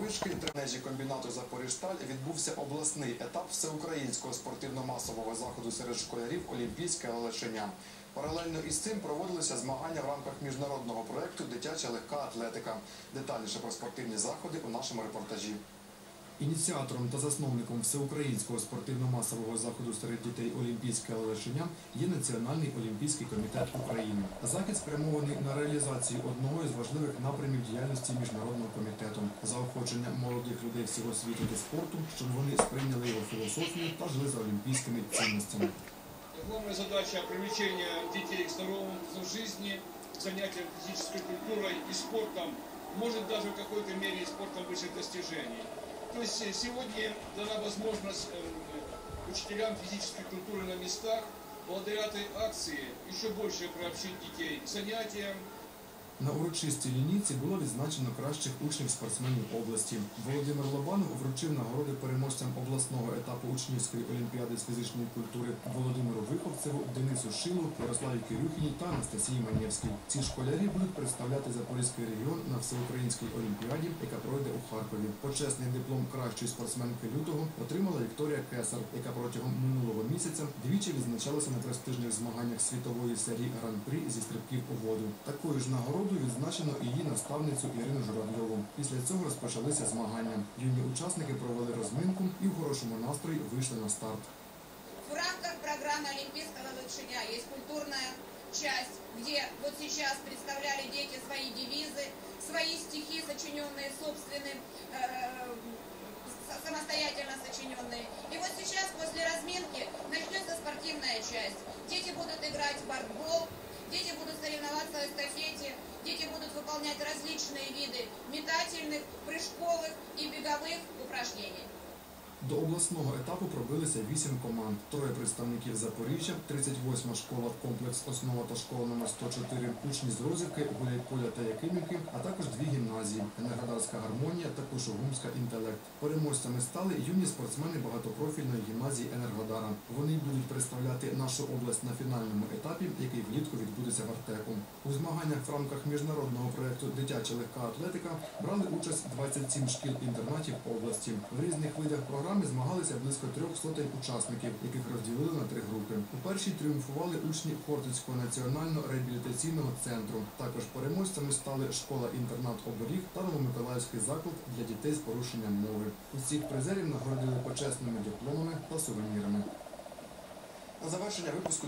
вишки тренежі комбінату Запоріжсталь відбувся обласний етап всеукраїнського спортивно-масового заходу серед школярів Олімпійське лишення. Паралельно із цим проводилися змагання в рамках міжнародного проєкту Дитяча легка атлетика. Детальніше про спортивні заходи у нашому репортажі. Ініціатором та засновником всеукраїнського спортивно-масового заходу серед дітей Олімпійське Лешеня є Національний олімпійський комітет України. Захід спрямований на реалізацію одного із важливих напрямів діяльності міжнародного комітету заохочення молодих людей всього світу до спорту, щоб вони сприйняли його філософію та жили за олімпійськими цінностями. Главная задача привлечения детей к здоровому жизни, к занятиям физической и спортом, может даже в какой-то мере и спортом высших достижений. То есть э, сегодня дана возможность э, учителям физической культуры на местах благодаря этой акции еще больше приобщить детей к занятиям, на урочистій лінійці було відзначено кращих учнів спортсменів області. Володимир Лобанов вручив нагороди переможцям обласного етапу учнівської олімпіади з фізичної культури Володимиру Виховцеву, Денису Шилу, Ярославі Кирюхіній та Анастасії Манєвській. Ці школярі будуть представляти Запорізький регіон на всеукраїнській олімпіаді, яка пройде у Харкові. Почесний диплом кращої спортсменки лютого отримала Вікторія Кесар, яка протягом минулого місяця двічі відзначалася на престижних змаганнях світової серії гран-прі зі стрибків у воду. Такою ж нагородою відзначено і її наставницю Ірину Журавльову. Після цього розпочалися змагання. Юні учасники провели розминку і в хорошому настрої вийшли на старт. В рамках программы Олимпийского лучшиня есть культурная часть, где вот сейчас представляли дети свои девизы, свои стихи, сочиненные собственным, э, с- самостоятельно будут выполнять различные виды метательных, прыжковых и беговых упражнений. До обласного етапу пробилися вісім команд. Троє представників Запоріжжя, 38 школа комплекс основа та школа номер 104, учні з Розівки, Гуляйполя та Якимівки, а також дві гімназії Енергодарська гармонія та Кушугумська інтелект. Переможцями стали юні спортсмени багатопрофільної гімназії Енергодара. Вони будуть представляти нашу область на фінальному етапі, який влітку відбудеться в Артеку. У змаганнях в рамках міжнародного проєкту Дитяча легка атлетика брали участь 27 шкіл-інтернатів області. В різних видах програми змагалися близько трьох сотень учасників, яких розділили на три групи. У першій тріумфували учні Хортицького національного реабілітаційного центру. Також переможцями стали школа-інтернат оберіг та Новомиколаївський заклад для дітей з порушенням мови. Усіх призерів нагородили почесними дипломами та сувенірами. На завершення випуску